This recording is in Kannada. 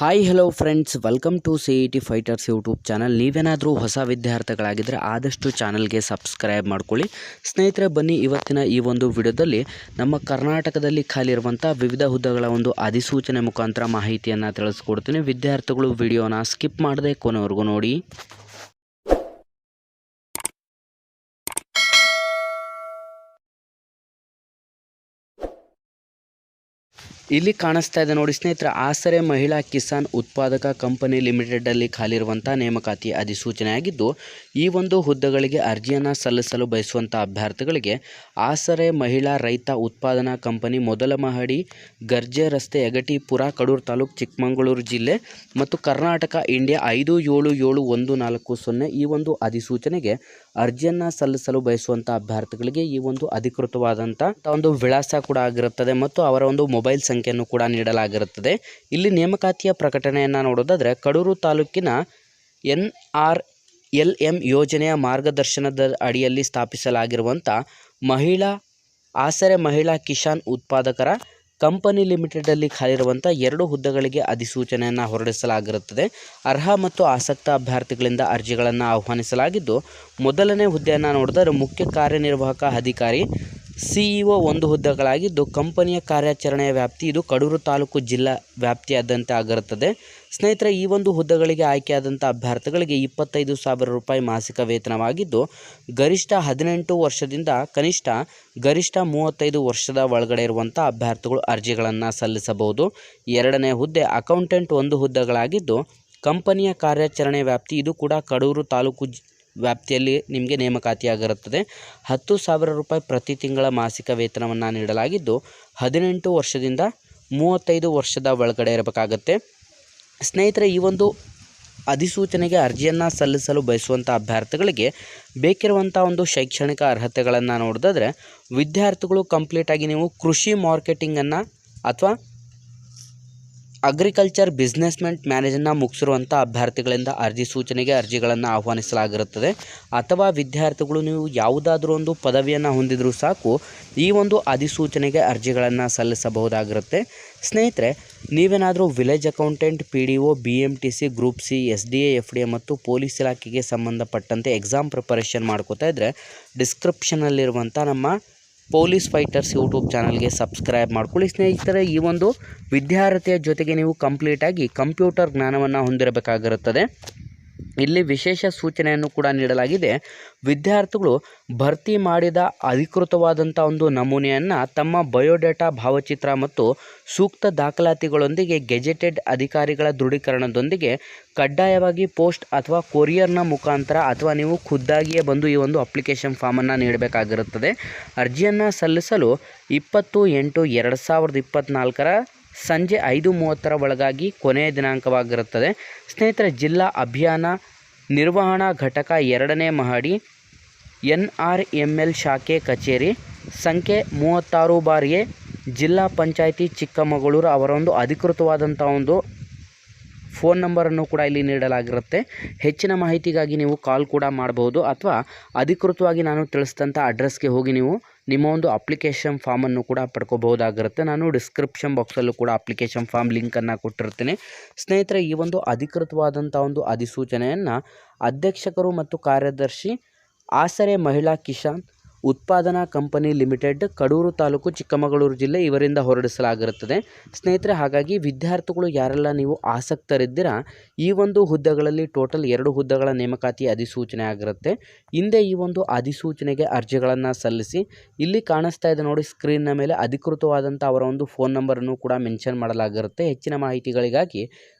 Hi hello friends welcome to C E T fighters YouTube channel ನೀವೇನಾದರೂ ಹೊಸ ವಿದ್ಯಾರ್ಥಿಗಳಾಗಿದ್ದರೆ ಆದಷ್ಟು ಚಾನಲ್ಗೆ ಸಬ್ಸ್ಕ್ರೈಬ್ ಮಾಡ್ಕೊಳ್ಳಿ. ಸ್ನೇಹಿತರೆ, ಬನ್ನಿ ಇವತ್ತಿನ ಈ ಒಂದು ವಿಡಿಯೋದಲ್ಲಿ ನಮ್ಮ ಕರ್ನಾಟಕದಲ್ಲಿ ಖಾಲಿ ಇರುವಂಥ ವಿವಿಧ ಹುದ್ದೆಗಳ ಒಂದು ಅಧಿಸೂಚನೆ ಮುಖಾಂತರ ಮಾಹಿತಿಯನ್ನು ತಿಳಿಸ್ಕೊಡ್ತೀನಿ. ವಿದ್ಯಾರ್ಥಿಗಳು ವಿಡಿಯೋನ ಸ್ಕಿಪ್ ಮಾಡದೆ ಕೊನೆವರೆಗೂ ನೋಡಿ. ಇಲ್ಲಿ ಕಾಣಿಸ್ತಾ ಇದೆ ನೋಡಿ ಸ್ನೇಹಿತರೆ, ಆಸರೆ ಮಹಿಳಾ ಕಿಸಾನ್ ಉತ್ಪಾದಕ ಕಂಪನಿ ಲಿಮಿಟೆಡಲ್ಲಿ ಖಾಲಿರುವಂಥ ನೇಮಕಾತಿ ಅಧಿಸೂಚನೆಯಾಗಿದ್ದು, ಈ ಒಂದು ಹುದ್ದೆಗಳಿಗೆ ಅರ್ಜಿಯನ್ನು ಸಲ್ಲಿಸಲು ಬಯಸುವಂಥ ಅಭ್ಯರ್ಥಿಗಳಿಗೆ ಆಸರೆ ಮಹಿಳಾ ರೈತ ಉತ್ಪಾದನಾ ಕಂಪನಿ ಮೊದಲ ಮಹಡಿ ಗರ್ಜೆ ರಸ್ತೆ, ಯಗಟಿಪುರ, ಕಡೂರು ತಾಲೂಕು, ಚಿಕ್ಕಮಗಳೂರು ಜಿಲ್ಲೆ ಮತ್ತು ಕರ್ನಾಟಕ ಇಂಡಿಯಾ ಐದು ಏಳು ಏಳು ಒಂದು ನಾಲ್ಕು ಸೊನ್ನೆ ಈ ಒಂದು ಅಧಿಸೂಚನೆಗೆ ಅರ್ಜಿಯನ್ನು ಸಲ್ಲಿಸಲು ಬಯಸುವಂಥ ಅಭ್ಯರ್ಥಿಗಳಿಗೆ ಈ ಒಂದು ಅಧಿಕೃತವಾದಂಥ ಒಂದು ವಿಳಾಸ ಕೂಡ ಆಗಿರುತ್ತದೆ ಮತ್ತು ಅವರ ಒಂದು ಮೊಬೈಲ್ ಸಂಖ್ಯೆಯನ್ನು ಕೂಡ ನೀಡಲಾಗಿರುತ್ತದೆ. ಇಲ್ಲಿ ನೇಮಕಾತಿಯ ಪ್ರಕಟಣೆಯನ್ನು ನೋಡೋದಾದರೆ ಕಡೂರು ತಾಲೂಕಿನ ಎನ್ ಆರ್ ಎಲ್ ಎಂ ಯೋಜನೆಯ ಮಾರ್ಗದರ್ಶನದ ಅಡಿಯಲ್ಲಿ ಸ್ಥಾಪಿಸಲಾಗಿರುವಂಥ ಮಹಿಳಾ, ಆಸರೆ ಮಹಿಳಾ ಕಿಸಾನ್ ಉತ್ಪಾದಕರ ಕಂಪನಿ ಲಿಮಿಟೆಡಲ್ಲಿ ಖಾಲಿರುವಂಥ ಎರಡು ಹುದ್ದೆಗಳಿಗೆ ಅಧಿಸೂಚನೆಯನ್ನು ಹೊರಡಿಸಲಾಗಿರುತ್ತದೆ. ಅರ್ಹ ಮತ್ತು ಆಸಕ್ತ ಅಭ್ಯರ್ಥಿಗಳಿಂದ ಅರ್ಜಿಗಳನ್ನು ಆಹ್ವಾನಿಸಲಾಗಿದ್ದು, ಮೊದಲನೇ ಹುದ್ದೆಯನ್ನು ನೋಡಿದರೆ ಮುಖ್ಯ ಕಾರ್ಯನಿರ್ವಾಹಕ ಅಧಿಕಾರಿ ಸಿಇಒ ಒಂದು ಹುದ್ದೆಗಳಾಗಿದ್ದು, ಕಂಪನಿಯ ಕಾರ್ಯಾಚರಣೆಯ ವ್ಯಾಪ್ತಿ ಇದು ಕಡೂರು ತಾಲೂಕು ಜಿಲ್ಲಾ ವ್ಯಾಪ್ತಿಯಾದಂತೆ ಆಗಿರುತ್ತದೆ. ಸ್ನೇಹಿತರೆ, ಈ ಒಂದು ಹುದ್ದೆಗಳಿಗೆ ಆಯ್ಕೆಯಾದಂಥ ಅಭ್ಯರ್ಥಿಗಳಿಗೆ ಇಪ್ಪತ್ತೈದು ಸಾವಿರ ರೂಪಾಯಿ ಮಾಸಿಕ ವೇತನವಾಗಿದ್ದು, ಗರಿಷ್ಠ ಹದಿನೆಂಟು ವರ್ಷದಿಂದ ಕನಿಷ್ಠ ಗರಿಷ್ಠ ಮೂವತ್ತೈದು ವರ್ಷದ ಒಳಗಡೆ ಇರುವಂಥ ಅಭ್ಯರ್ಥಿಗಳು ಅರ್ಜಿಗಳನ್ನು ಸಲ್ಲಿಸಬಹುದು. ಎರಡನೇ ಹುದ್ದೆ ಅಕೌಂಟೆಂಟ್ ಒಂದು ಹುದ್ದೆಗಳಾಗಿದ್ದು, ಕಂಪನಿಯ ಕಾರ್ಯಾಚರಣೆ ವ್ಯಾಪ್ತಿ ಇದು ಕೂಡ ಕಡೂರು ತಾಲೂಕು ವ್ಯಾಪ್ತಿಯಲ್ಲಿ ನಿಮಗೆ ನೇಮಕಾತಿಯಾಗಿರುತ್ತದೆ. ಹತ್ತು ಸಾವಿರ ರೂಪಾಯಿ ಪ್ರತಿ ತಿಂಗಳ ಮಾಸಿಕ ವೇತನವನ್ನು ನೀಡಲಾಗಿದ್ದು, ಹದಿನೆಂಟು ವರ್ಷದಿಂದ ಮೂವತ್ತೈದು ವರ್ಷದ ಒಳಗಡೆ ಇರಬೇಕಾಗತ್ತೆ. ಸ್ನೇಹಿತರೆ, ಈ ಒಂದು ಅಧಿಸೂಚನೆಗೆ ಅರ್ಜಿಯನ್ನು ಸಲ್ಲಿಸಲು ಬಯಸುವಂಥ ಅಭ್ಯರ್ಥಿಗಳಿಗೆ ಬೇಕಿರುವಂಥ ಒಂದು ಶೈಕ್ಷಣಿಕ ಅರ್ಹತೆಗಳನ್ನು ನೋಡಿದ್ರೆ ವಿದ್ಯಾರ್ಥಿಗಳು ಕಂಪ್ಲೀಟಾಗಿ ನೀವು ಕೃಷಿ ಮಾರ್ಕೆಟಿಂಗನ್ನು ಅಥವಾ ಅಗ್ರಿಕಲ್ಚರ್ ಬಿಸ್ನೆಸ್ಮೆಂಟ್ ಮ್ಯಾನೇಜನ್ನು ಮುಗಿಸಿರುವಂಥ ಅಭ್ಯರ್ಥಿಗಳಿಂದ ಅರ್ಜಿ ಸೂಚನೆಗೆ ಅರ್ಜಿಗಳನ್ನು ಆಹ್ವಾನಿಸಲಾಗಿರುತ್ತದೆ. ಅಥವಾ ವಿದ್ಯಾರ್ಥಿಗಳು ನೀವು ಯಾವುದಾದ್ರೂ ಒಂದು ಪದವಿಯನ್ನು ಹೊಂದಿದರೂ ಸಾಕು, ಈ ಒಂದು ಅಧಿಸೂಚನೆಗೆ ಅರ್ಜಿಗಳನ್ನು ಸಲ್ಲಿಸಬಹುದಾಗಿರುತ್ತೆ. ಸ್ನೇಹಿತರೆ, ನೀವೇನಾದರೂ village accountant, P D O, B M T C, group C, S D A, F D A ಮತ್ತು ಪೊಲೀಸ್ ಇಲಾಖೆಗೆ ಸಂಬಂಧಪಟ್ಟಂತೆ ಎಕ್ಸಾಮ್ ಪ್ರಿಪರೇಷನ್ ಮಾಡ್ಕೋತಾ ಇದ್ದರೆ ಡಿಸ್ಕ್ರಿಪ್ಷನಲ್ಲಿರುವಂಥ ನಮ್ಮ ಪೊಲೀಸ್ ಫೈಟರ್ಸ್ ಯೂಟ್ಯೂಬ್ ಚಾನಲ್ಗೆ ಸಬ್ಸ್ಕ್ರೈಬ್ ಮಾಡ್ಕೊಳ್ಳಿ ಸ್ನೇಹಿತರೆ, ಈ ಒಂದು ವಿದ್ಯಾರ್ಥಿಯ ಜೊತೆಗೆ ನೀವು ಕಂಪ್ಲೀಟಾಗಿ ಕಂಪ್ಯೂಟರ್ ಜ್ಞಾನವನ್ನು ಹೊಂದಿರಬೇಕಾಗಿರುತ್ತದೆ. ಇಲ್ಲಿ ವಿಶೇಷ ಸೂಚನೆಯನ್ನು ಕೂಡ ನೀಡಲಾಗಿದೆ. ವಿದ್ಯಾರ್ಥಿಗಳು ಭರ್ತಿ ಮಾಡಿದ ಅಧಿಕೃತವಾದಂಥ ಒಂದು ನಮೂನೆಯನ್ನು ತಮ್ಮ ಬಯೋಡೇಟಾ ಭಾವಚಿತ್ರ ಮತ್ತು ಸೂಕ್ತ ದಾಖಲಾತಿಗಳೊಂದಿಗೆ ಗೆಜೆಟೆಡ್ ಅಧಿಕಾರಿಗಳ ದೃಢೀಕರಣದೊಂದಿಗೆ ಕಡ್ಡಾಯವಾಗಿ ಪೋಸ್ಟ್ ಅಥವಾ ಕೊರಿಯರ್ನ ಮುಖಾಂತರ ಅಥವಾ ನೀವು ಖುದ್ದಾಗಿಯೇ ಬಂದು ಈ ಒಂದು ಅಪ್ಲಿಕೇಶನ್ ಫಾರ್ಮನ್ನು ನೀಡಬೇಕಾಗಿರುತ್ತದೆ. ಅರ್ಜಿಯನ್ನು ಸಲ್ಲಿಸಲು ಇಪ್ಪತ್ತು ಎಂಟು ಎರಡು ಸಾವಿರದ ಇಪ್ಪತ್ತ್ನಾಲ್ಕರ ಸಂಜೆ ಐದು ಮೂವತ್ತರ ಒಳಗಾಗಿ ಕೊನೆಯ ದಿನಾಂಕವಾಗಿರುತ್ತದೆ. ಸ್ನೇಹಿತರೆ, ಜಿಲ್ಲಾ ಅಭಿಯಾನ ನಿರ್ವಹಣಾ ಘಟಕ ಎರಡನೇ ಮಹಡಿ ಎನ್ ಆರ್ ಎಂ ಎಲ್ ಶಾಖೆ ಕಚೇರಿ, ಸಂಖ್ಯೆ ಮೂವತ್ತಾರು ಬಾರಿಗೆ ಜಿಲ್ಲಾ ಪಂಚಾಯಿತಿ ಚಿಕ್ಕಮಗಳೂರು ಅವರ ಒಂದು ಅಧಿಕೃತವಾದಂಥ ಒಂದು ಫೋನ್ ನಂಬರನ್ನು ಕೂಡ ಇಲ್ಲಿ ನೀಡಲಾಗಿರುತ್ತೆ. ಹೆಚ್ಚಿನ ಮಾಹಿತಿಗಾಗಿ ನೀವು ಕಾಲ್ ಕೂಡ ಮಾಡಬಹುದು ಅಥವಾ ಅಧಿಕೃತವಾಗಿ ನಾನು ತಿಳಿಸಿದಂಥ ಅಡ್ರೆಸ್ಗೆ ಹೋಗಿ ನೀವು ನಿಮ್ಮ ಒಂದು ಅಪ್ಲಿಕೇಶನ್ ಫಾರ್ಮನ್ನು ಕೂಡ ಪಡ್ಕೋಬಹುದಾಗಿರುತ್ತೆ. ನಾನು ಡಿಸ್ಕ್ರಿಪ್ಷನ್ ಬಾಕ್ಸಲ್ಲೂ ಕೂಡ ಅಪ್ಲಿಕೇಶನ್ ಫಾರ್ಮ್ ಲಿಂಕನ್ನು ಕೊಟ್ಟಿರ್ತೀನಿ. ಸ್ನೇಹಿತರೆ, ಈ ಒಂದು ಅಧಿಕೃತವಾದಂಥ ಒಂದು ಅಧಿಸೂಚನೆಯನ್ನು ಅಧ್ಯಕ್ಷಕರು ಮತ್ತು ಕಾರ್ಯದರ್ಶಿ ಆಸರೆ ಮಹಿಳಾ ಕಿಸಾನ್ ಉತ್ಪಾದನಾ ಕಂಪನಿ ಲಿಮಿಟೆಡ್ ಕಡೂರು ತಾಲೂಕು ಚಿಕ್ಕಮಗಳೂರು ಜಿಲ್ಲೆ ಇವರಿಂದ ಹೊರಡಿಸಲಾಗಿರುತ್ತದೆ. ಸ್ನೇಹಿತರೆ, ಹಾಗಾಗಿ ವಿದ್ಯಾರ್ಥಿಗಳು ಯಾರೆಲ್ಲ ನೀವು ಆಸಕ್ತರಿದ್ದೀರಾ, ಈ ಒಂದು ಹುದ್ದೆಗಳಲ್ಲಿ ಟೋಟಲ್ ಎರಡು ಹುದ್ದೆಗಳ ನೇಮಕಾತಿ ಅಧಿಸೂಚನೆ ಆಗಿರುತ್ತೆ. ಹಿಂದೆ ಈ ಒಂದು ಅಧಿಸೂಚನೆಗೆ ಅರ್ಜಿಗಳನ್ನು ಸಲ್ಲಿಸಿ, ಇಲ್ಲಿ ಕಾಣಿಸ್ತಾ ಇದೆ ನೋಡಿ ಸ್ಕ್ರೀನ್ನ ಮೇಲೆ ಅಧಿಕೃತವಾದಂಥ ಅವರ ಒಂದು ಫೋನ್ ನಂಬರನ್ನು ಕೂಡ ಮೆನ್ಷನ್ ಮಾಡಲಾಗಿರುತ್ತೆ. ಹೆಚ್ಚಿನ ಮಾಹಿತಿಗಳಿಗಾಗಿ